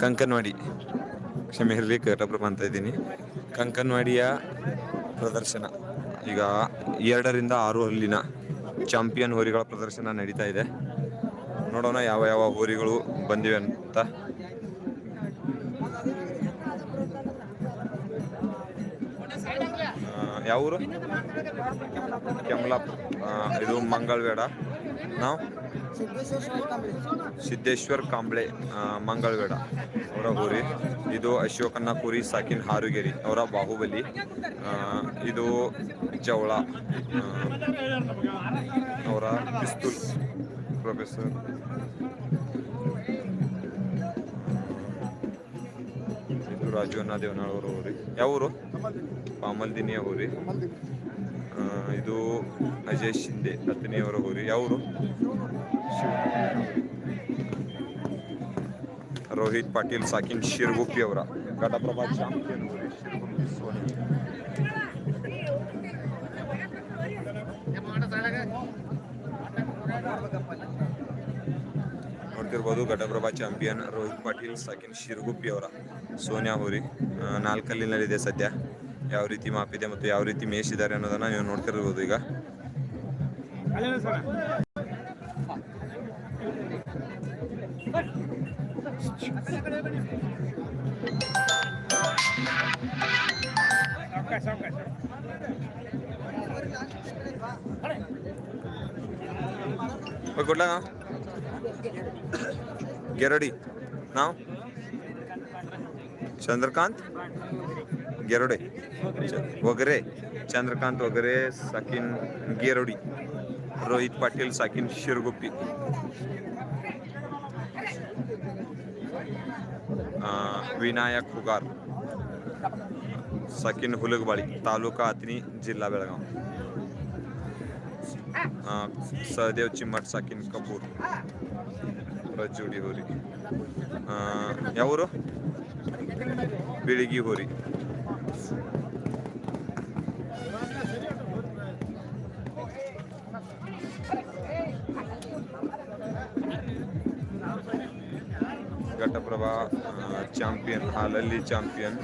ಕಂಕನವಾಡಿ. ಕ್ಷಮೆ ಇರಲಿ ಕಟಪ್ರಭ ಅಂತ ಇದ್ದೀನಿ. ಕಂಕನವಾಡಿಯ ಪ್ರದರ್ಶನ. ಈಗ ಎರಡರಿಂದ ಆರು ಅಲ್ಲಿನ ಚಾಂಪಿಯನ್ ಹೋರಿಗಳ ಪ್ರದರ್ಶನ ನಡೀತಾ ಇದೆ. ನೋಡೋಣ ಯಾವ ಯಾವ ಹೋರಿಗಳು ಬಂದಿವೆ ಅಂತ ಯಾವ ಊರು? ಕೆಮ್ಲಾಪುರ ಇದು ಮಂಗಳವೇಡ. ನಾವು? ಸಿದ್ದೇಶ್ವರ್ ಕಾಂಬ್ಳೆ ಮಂಗಳವೇಡ. ಅವರ ಊರಿ ಇದು ಅಶೋಕನ್ನ ಕುರಿ ಸಾಕಿನ್ ಹಾರುಗೇರಿ ಅವರ ಬಾಹುಬಲಿ. ಇದು ಜವಳ. ಅವರ ಪಿಸ್ತೂಲ್. ಪ್ರೊಫೆಸರ್. ಇದು ರಾಜು ಅನ್ನ ದೇವನಾಳ್ ಅವರು ಊರಿ. ಯಾವ ಊರು? ಪಾಮಲ್ದಿನಿಯ ಊರಿ. ಇದು ಅಜಯ್ ಶಿಂದೆ ಹತ್ತನೆಯವರ ಊರಿ. ಯಾವರು? ರೋಹಿತ್ ಪಾಟೀಲ್, ಸಾಕಿನ್ ಶಿರ್ಗುಪ್ಪಿ ಅವರ. ಘಟಪ್ರಭಾ ಚಾಂಪಿಯನ್ ಶಿರ್ಗುಪ್ಪಿ ಸೋನಿ. ನೋಡ್ತಿರ್ಬೋದು ಘಟಪ್ರಭಾ ಚಾಂಪಿಯನ್ ರೋಹಿತ್ ಪಾಟೀಲ್, ಸಾಕಿನ್ ಶಿರ್ಗುಪ್ಪಿ ಅವರ. ಸೋನಿಯಾ ಹೋರಿ ನಾಲ್ಕಲ್ಲಿನಲ್ಲಿದೆ ಸದ್ಯ. ಯಾವ ರೀತಿ ಮಾಪಿದೆ ಮತ್ತು ಯಾವ ರೀತಿ ಮೇಯಿಸಿದ್ದಾರೆ ಅನ್ನೋದನ್ನ ನೀವು ನೋಡ್ತಿರ್ಬೋದು ಈಗ. ಕೊಡ್ಲಾ? गेरडी नाव चंद्रकांत गेरोडे वगैरे चंद्रकांत वगैरे साकिन गेरोडी रोहित पाटील साकिन शिरगुप्पी विनायक हुगार साकिन हुलगबाळी तालुका आतनी जिल्हा बेळगाव सहदेव चिमट साकिन कपूर ರಜುಡಿ ಹೋರಿ. ಆ, ಯಾವೂರು ಬಿಳಿಗಿ ಹೋರಿ. ಘಟಪ್ರಭಾ ಚಾಂಪಿಯನ್ ಹಾಲಲ್ಲಿ ಚಾಂಪಿಯನ್.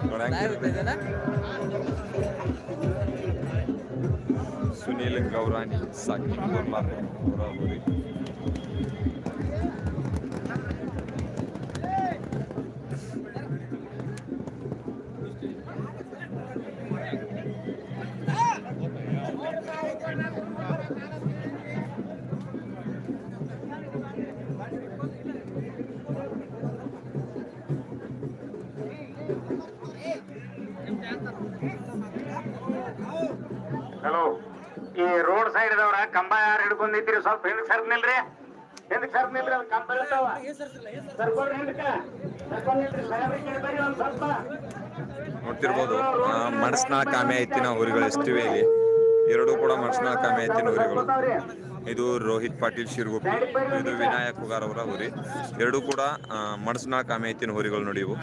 ಸುನೀಲ್ ಗೌರಾಣಿ ಸಾಕಿನ್ ಗುರ್ಲಾರ್ ಅವರ ರೋಡ್ ಸೈಡ್ ದವ್ರ ಕಂಬ ಯಾರು ಹಿಡ್ಕೊಂಡಿದ್ರಿ ಸ್ವಲ್ಪ ಹಿಂದಕ್ ಸರ್ದ್ ನಿಲ್ರಿ. ಹಿಂದಕ್ ಸರ್ದ್ ನಿಲ್ರಿ ಅದು ಕಂಬ ಇರ್ತಾವ ಸರ್ಕೊಳ್ರಿ ಹಿಂದಕ್ಕ. ಸರ್ಕೊಂಡ್ ನಿಲ್ರಿ. ಒಂದ್ ಸ್ವಲ್ಪ. ನೋಡ್ತಿರ್ಬೋದು. ಮನಸ್ನ ಕಾಮೆ ಎತ್ತಿನ ಊರಿಗಳು ಎಷ್ಟಿವೆ ಇಲ್ಲಿ? ಎರಡು ಕೂಡ ಮನಸ್ನ ಕಾಮೆ ಎತ್ತಿನ ಊರಿಗಳು. ಇದು ರೋಹಿತ್ ಪಾಟೀಲ್ ಶಿರ್ಗುಪ್ಪಿ ಇದು ವಿನಾಯಕ್ ಹುಗಾರ್ ಅವರ ಊರಿ. ಎರಡೂ ಕೂಡ ಆ, ಮಣಸ್ನಾಳ ಕಾಮೆ ಎತ್ತಿನ ಊರಿಗಳು ನೋಡಿ ಇವು.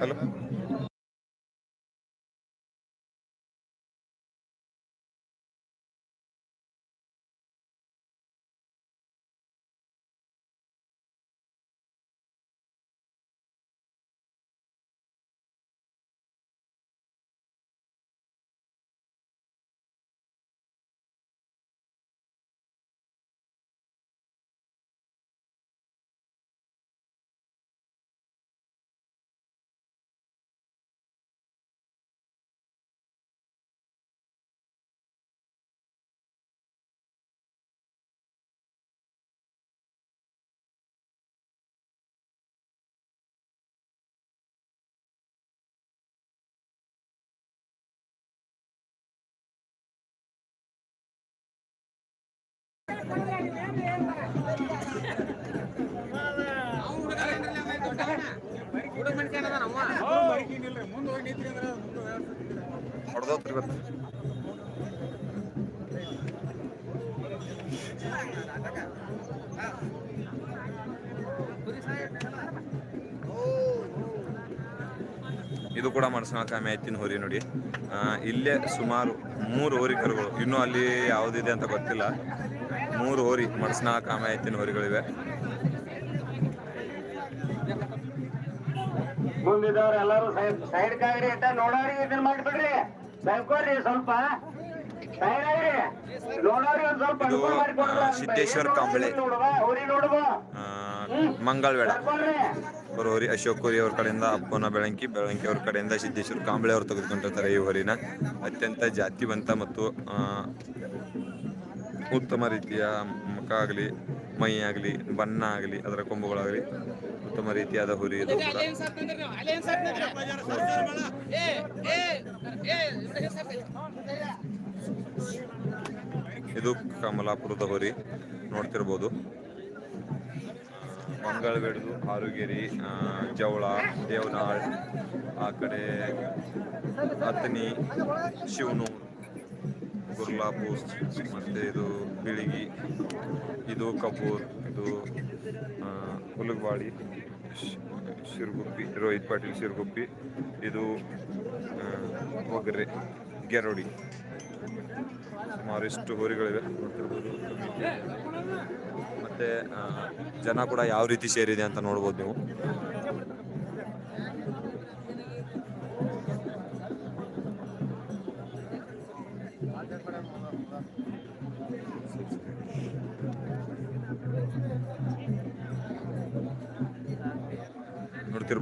Hello. ಇದು ಕೂಡ ಮನಸ್ಸಿನ ಕಾಮೆ ಆಯ್ತಿನ ಹೋರಿ ನೋಡಿ. ಇಲ್ಲೇ ಸುಮಾರು ಮೂರು ಹೋರಿ ಕರುಗಳು. ಇನ್ನೂ ಅಲ್ಲಿ ಯಾವುದಿದೆ ಅಂತ ಗೊತ್ತಿಲ್ಲ. ಮೂರು ಹೋರಿ ಮನಸ್ಸಿನ ಕಾಮೆ ಎತ್ತಿನ ಹೋರಿಗಳಿವೆ. ಮುಂದಿದ್ದವ್ರು ಎಲ್ಲರೂ ಸೈಡ್ ಕಾಗ್ರಿ ಅಂತ ನೋಡೋರಿ ಇದನ್ನ ಮಾಡಿಬಿಡ್ರಿ. ಸ್ವಲ್ಪ. ಸಿದ್ದೇಶ್ವರ ಕಾಂಬಳೆ. ಮಂಗಳವೇಡ. ಅವರು ಹೋರಿ ಅಶೋಕ್ ಕೋರಿ ಅವ್ರ ಕಡೆಯಿಂದ ಅಪ್ಪನ ಬೆಳಂಕಿ ಬೆಳಂಕಿ ಅವ್ರ ಕಡೆಯಿಂದ ಸಿದ್ದೇಶ್ವರ ಕಾಂಬಳೆ ಅವ್ರು ತೆಗೆದುಕೊಂಡಿರ್ತಾರೆ ಈ ಹೋರಿನ. ಅತ್ಯಂತ ಜಾತಿವಂತ ಮತ್ತು ಆ, ಉತ್ತಮ ರೀತಿಯ ಮುಖ ಆಗಲಿ ಮೈ ಆಗಲಿ ಬಣ್ಣ ಆಗಲಿ ಅದರ ಕೊಂಬುಗಳಾಗಲಿ ಉತ್ತಮ ರೀತಿಯಾದ ಹುರಿ ಇದು ಇದು ಕಮಲಾಪುರದ ಹೊರಿ, ನೋಡ್ತಿರ್ಬೋದು. ಮಂಗಳವೇಡ್ದು, ಆರುಗೇರಿ ಜವಳ ದೇವನಾಳ್ ಆ ಕಡೆ ಅತ್ನಿ ಶಿವನೂರು. ಗುರ್ಲಾಪುರ್ ಮತ್ತು ಇದು ಬಿಳಿಗಿ, ಇದು ಕಪೂರ್ ಇದು ಹುಲಗವಾಡಿ ಶಿರ್ಗುಪ್ಪಿ, ರೋಹಿತ್ ಪಾಟೀಲ್ ಶಿರಗುಪ್ಪಿ, ಇದು ಒಗ್ರೆ, ಗೆರೋಡಿ. ಸುಮಾರು ಇಷ್ಟು ಹೋರಿಗಳಿವೆ. ನೋಡ್ತಿರ್ಬೋದು ಮತ್ತೆ ಜನ ಕೂಡ ಯಾವ ರೀತಿ ಸೇರಿದೆ ಅಂತ ನೋಡ್ಬೋದು ನೀವು.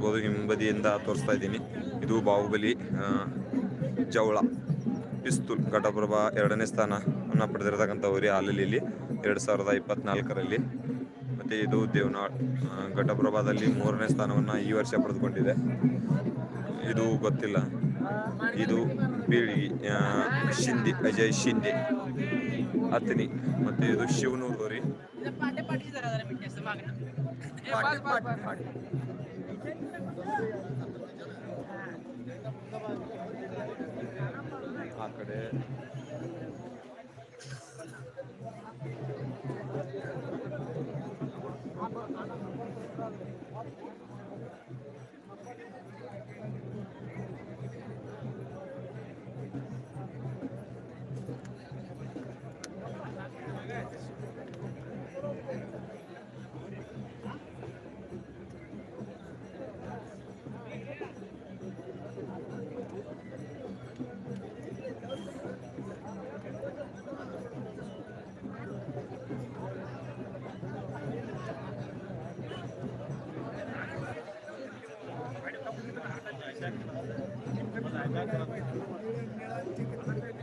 ನೋಡ್ತಿರ್ಬೋದು ಹಿಂಬದಿಯಿಂದ ತೋರಿಸ್ತಾ ಇದ್ದೀನಿ. ಇದು ಬಾಹುಬಲಿ ಜವಳ ಪಿಸ್ತೂಲ್ ಘಟಪ್ರಭಾ ಎರಡನೇ ಸ್ಥಾನವನ್ನು ಪಡೆದಿರತಕ್ಕಂಥ ಊರಿ ಹಾಲಲ್ಲಿ ಎರಡು ಸಾವಿರದ ಇಪ್ಪತ್ನಾಲ್ಕರಲ್ಲಿ. ಮತ್ತು ಇದು ದೇವನಾಳ್ ಘಟಪ್ರಭಾದಲ್ಲಿ ಮೂರನೇ ಸ್ಥಾನವನ್ನು ಈ ವರ್ಷ ಪಡೆದುಕೊಂಡಿದೆ. ಇದು ಗೊತ್ತಿಲ್ಲ. ಇದು ಬೀಳಿಗಿ ಶಿಂದಿ ಶಿಂದೆ ಅಜಯ್ ಶಿಂದೆ ಅತ್ನಿ ಮತ್ತು ಇದು ಶಿವನೂರು ಹೋರಿ. ಆ ಕಡೆ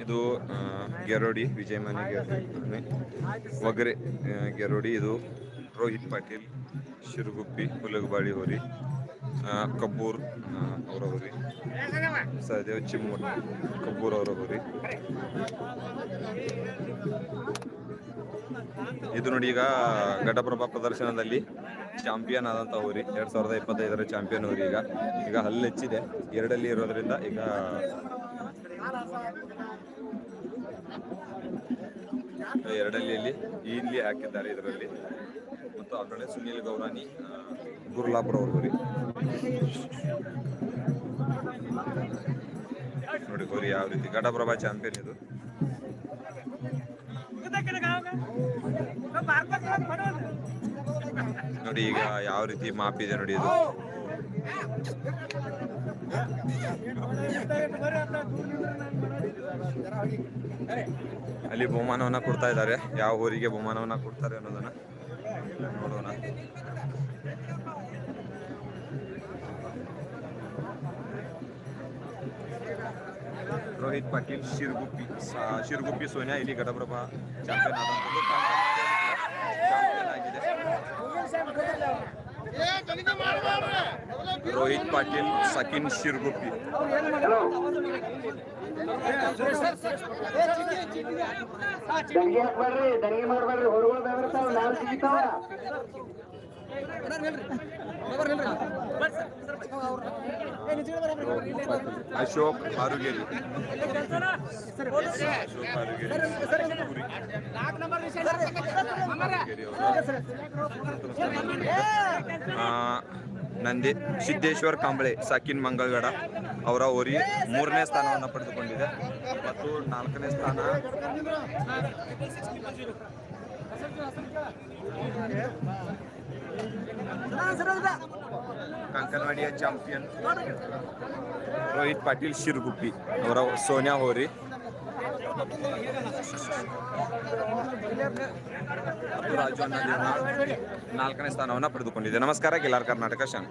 ಇದು ಆ, ಗೆರೋಡಿ, ವಿಜಯ ಮನೆ ಗೆರೋಡಿ, ಒಗರೆ ಗೆರೋಡಿ, ಇದು ರೋಹಿತ್ ಪಾಟೀಲ್, ಶಿರುಗುಪ್ಪಿ ಹುಲಗಬಾಳಿ ಹೋರಿ ಕಬ್ಬೂರ್ ಅವರ ಹೋರಿ, ಸಹದೇವ್ ಚಿಮ್ಮೂರ್, ಕಬ್ಬೂರ್ ಅವರ ಹೋರಿ. ಇದು ನೋಡಿ ಈಗ ಘಟಪ್ರಭಾ ಪ್ರದರ್ಶನದಲ್ಲಿ ಚಾಂಪಿಯನ್ ಆದಂತ ಹೋರಿ, ಎರಡ್ ಸಾವಿರದ ಇಪ್ಪತ್ತೈದರ ಚಾಂಪಿಯನ್ ಹೋರಿ ಈಗ. ಈಗ ಹಲ್ಲು ಹೆಚ್ಚಿದೆ, ಎರಡಲ್ಲಿ ಇರೋದ್ರಿಂದ ಈಗ ಎರಡಲ್ಲಿಯಲ್ಲಿ ಇಲ್ಲಿ ಹಾಕಿದ್ದಾರೆ ಇದರಲ್ಲಿ. ಮತ್ತು ಕಡೆ ಸುನೀಲ್ ಗೌರಾನಿ ಗುರುಲಾಬ್ರ ಅವರು ನೋಡಿ ಗೌರಿ ಯಾವ ರೀತಿ ಘಟಪ್ರಭಾ ಚಾಂಪಿಯನ್ ಇದು. ನೋಡಿ ಈಗ ಯಾವ ರೀತಿ ಮಾಪಿದೆ ನೋಡಿ ಇದು. ಅಲ್ಲಿ ಬಹುಮಾನವನ್ನ ಕೊಡ್ತಾ ಇದ್ದಾರೆ. ಯಾವ ಊರಿಗೆ ಬಹುಮಾನವನ್ನ ಕೊಡ್ತಾರೆ ಅನ್ನೋದನ್ನ ನೋಡೋಣ. ರೋಹಿತ್ ಪಾಟೀಲ್, ಶಿರ್ಗುಪ್ಪಿ ಶಿರ್ಗುಪ್ಪಿ, ಸೋನಿಯಾ, ಇಲ್ಲಿ ಘಟಪ್ರಭಾ ಚಾಂಪಿಯನ್ ಚಾಂಪಿಯನ್ ಆಗಿದೆ ರೋಹಿತ್ ಪಾಟೀಲ್ ಸಕಿನ್ ಶಿರ್ಗುಪ್ಪಿ ಹಲೋ ದಣಿಗೆ ಹಾಕ್ಬೇಡ್ರಿ ದಣಿಗೆ ಮಾಡ್ಬೇಡ್ರಿ ಹೊರಗಳು ಬೆವರ್ತಾವ ನಾಳೆ ಸಿಗಿತಾವ ಅಶೋಕ್ ಆ, ನಂದಿ ಸಿದ್ದೇಶ್ವರ್ ಕಾಂಬಳೆ ಸಾಕಿನ್ ಮಂಗಳಗಡ ಅವರ ಓರಿ ಮೂರನೇ ಸ್ಥಾನವನ್ನು ಪಡೆದುಕೊಂಡಿದೆ ಮತ್ತು ನಾಲ್ಕನೇ ಸ್ಥಾನ ಕಂಕನವಾಡಿಯ ಚಾಂಪಿಯನ್ ರೋಹಿತ್ ಪಾಟೀಲ್ शिरगुप्पी ಅವರ ಸೋನಿಯಾ ಹೋರಿ. ರಾಜು ನಾಲ್ಕನೇ ಸ್ಥಾನವನ್ನು ಪಡೆದುಕೊಂಡಿದೆ. ನಮಸ್ಕಾರ ಗೆಲ್ಲಾರ್ ಕರ್ನಾಟಕ ಶಾನ್.